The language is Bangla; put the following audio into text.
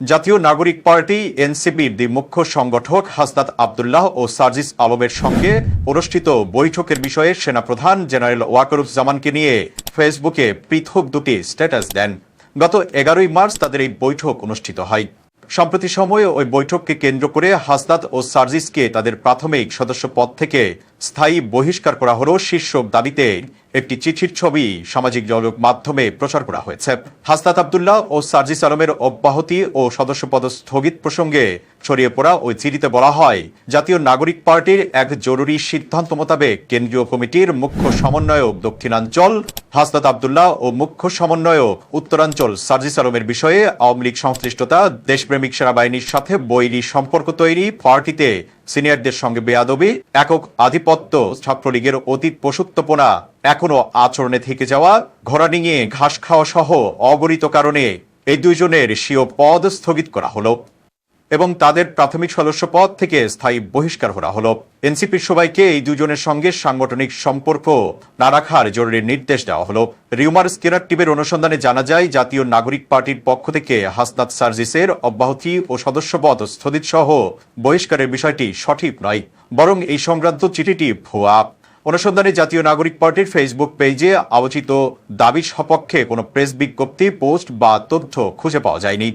জাতীয় নাগরিক পার্টি, এনসিপির দি মুখ্য সংগঠক হাসনাত আবদুল্লাহ ও সার্জিস আলমের সঙ্গে অনুষ্ঠিত বৈঠকের বিষয়ে সেনাপ্রধান জেনারেল ওয়াকারুজ্জামানকে নিয়ে ফেসবুকে পৃথক দুটি স্ট্যাটাস দেন। গত এগারোই মার্চ তাদের এই বৈঠক অনুষ্ঠিত হয়। সম্প্রতি সময়ে ওই বৈঠককে কেন্দ্র করে হাসনাত ও সার্জিসকে তাদের প্রাথমিক সদস্য পদ থেকে স্থায়ী বহিষ্কার করা হল শীর্ষক দাবিতে। একটি চিঠির ছবি সামাজিক যোগাযোগ মাধ্যমে প্রচার করা হয়েছে। হাসনাত আবদুল্লাহ ও সার্জিস আলমের অব্যাহতি ও সদস্যপদ স্থগিত প্রসঙ্গে ছড়িয়ে পড়া ওই চিঠিতে বলা হয়, জাতীয় নাগরিক পার্টির এক জরুরি সিদ্ধান্ত মোতাবেক কেন্দ্রীয় কমিটির মুখ্য সমন্বয়ক দক্ষিণাঞ্চল হাসনাত আবদুল্লাহ ও মুখ্য সমন্বয়ক উত্তরাঞ্চল সার্জিস আলমের বিষয়ে আওয়ামী লীগ সংশ্লিষ্টতা, দেশপ্রেমিক সেনাবাহিনীর সাথে বৈরী সম্পর্ক তৈরি, পার্টিতে সিনিয়রদের সঙ্গে বেয়াদবি, একক আধিপত্য, ছাত্রলীগের অতীত পশুত্বপনা এখনও আচরণে থেকে যাওয়া, ঘোড়া নিয়ে ঘাস খাওয়া সহ অগণিত কারণে এই দুইজনের স্বীয় পদ স্থগিত করা হলো। এবং তাদের প্রাথমিক সদস্য পদ থেকে স্থায়ী বহিষ্কার করা হলো। এনসিপির সবাইকে এই দুজনের সঙ্গে সাংগঠনিক সম্পর্ক না রাখার জরুরি নির্দেশ দেওয়া হলো। রিউমার স্কেনার টিমের অনুসন্ধানে জানা যায়, জাতীয় নাগরিক পার্টির পক্ষ থেকে হাসনাত সার্জিসের অব্যাহতি ও সদস্যপদ স্থগিত সহ বহিষ্কারের বিষয়টি সঠিক নয়, বরং এই সংক্রান্ত চিঠিটি ভুয়া। অনুসন্ধানে জাতীয় নাগরিক পার্টির ফেসবুক পেজে আলোচিত দাবি সপক্ষে কোনো প্রেস বিজ্ঞপ্তি, পোস্ট বা তথ্য খুঁজে পাওয়া যায়নি।